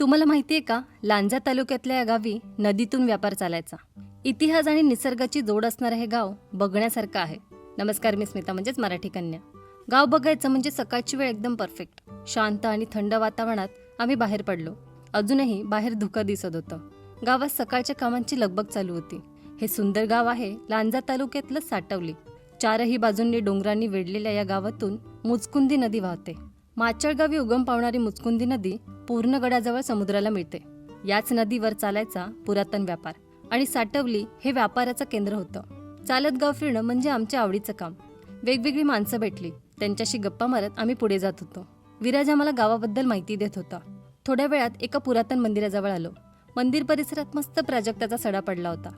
तुम्हाला माहिती आहे का लांजा तालुक्यातल्या या गावी नदीतून व्यापार चालायचा. इतिहास आणि निसर्गाची जोड असणारं हे गाव बघण्यासारखं आहे. नमस्कार मी स्मिता म्हणजेच मराठी कन्या. गाव बघायचं म्हणजे सकाळची वेळ एकदम परफेक्ट शांत आणि थंड वातावरणात आम्ही बाहेर पडलो. अजूनही बाहेर धुकं दिसत होतं. गावात सकाळच्या कामांची लगबग चालू होती. हे सुंदर गाव आहे लांजा तालुक्यातलं साटवली. चारही बाजूंनी डोंगरांनी वेढलेल्या या गावातून मुचकुंदी नदी वाहते. माचळगावी उगम पावणारी मुचकुंदी नदी पूर्ण गडाजवळ समुद्राला मिळते. याच नदीवर चालायचा पुरातन व्यापार आणि साटवली हे व्यापाराचं केंद्र होतं. चालत गाव फिरणं म्हणजे आमच्या आवडीचं काम. वेगवेगळी माणसं भेटली. त्यांच्याशी गप्पा मारत आम्ही पुढे जात होतो. विराज आम्हाला गावाबद्दल माहिती देत होता. थोड्या वेळात एका पुरातन मंदिराजवळ आलो. मंदिर परिसरात मस्त प्राजक्ताचा सडा पडला होता.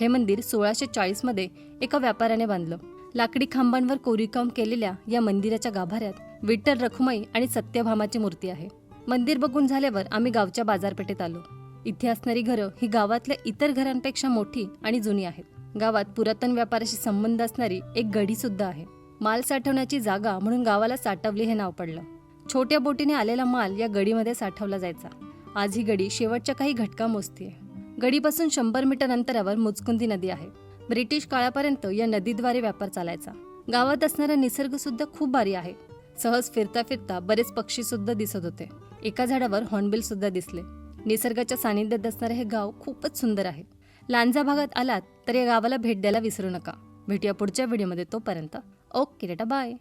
हे मंदिर सोळाशे चाळीसमध्ये एका व्यापाऱ्याने बांधलं. लाकडी खांबांवर कोरीकाम केलेल्या या मंदिराच्या गाभाऱ्यात विठ्ठल रखुमाई आणि सत्यभामाची मूर्ती आहे. मंदिर बघून झाल्यावर आम्ही गावच्या बाजारपेठेत आलो. इथे असणारी घरं ही गावातल्या इतर घरांपेक्षा मोठी आणि जुनी आहेत. गावात पुरातन व्यापाराशी संबंध असणारी एक गढी सुद्धा आहे. माल साठवण्याची जागा म्हणून गावाला साठवली हे नाव पडलं. छोट्या बोटीने आलेला माल या गडीमध्ये साठवला जायचा. आज ही गडी शेवटच्या काही घटका मोजतीये. गडीपासून शंभर मीटर अंतरावर मुचकुंदी नदी आहे. ब्रिटिश काळापर्यंत या नदीद्वारे व्यापार चालायचा. गावात असणारा निसर्ग सुद्धा खूप भारी आहे. सहज फिरता फिरता बरेच पक्षी सुद्धा दिसत होते. एका झाडावर हॉर्नबिल सुद्धा दिसले. निसर्गाच्या सानिध्यात असणारे हे गाव खूपच सुंदर आहे. लांजा भागात आलात तर या गावाला भेट द्यायला विसरू नका. भेटूया पुढच्या व्हिडिओमध्ये तोपर्यंत. ओके बेटा बाय.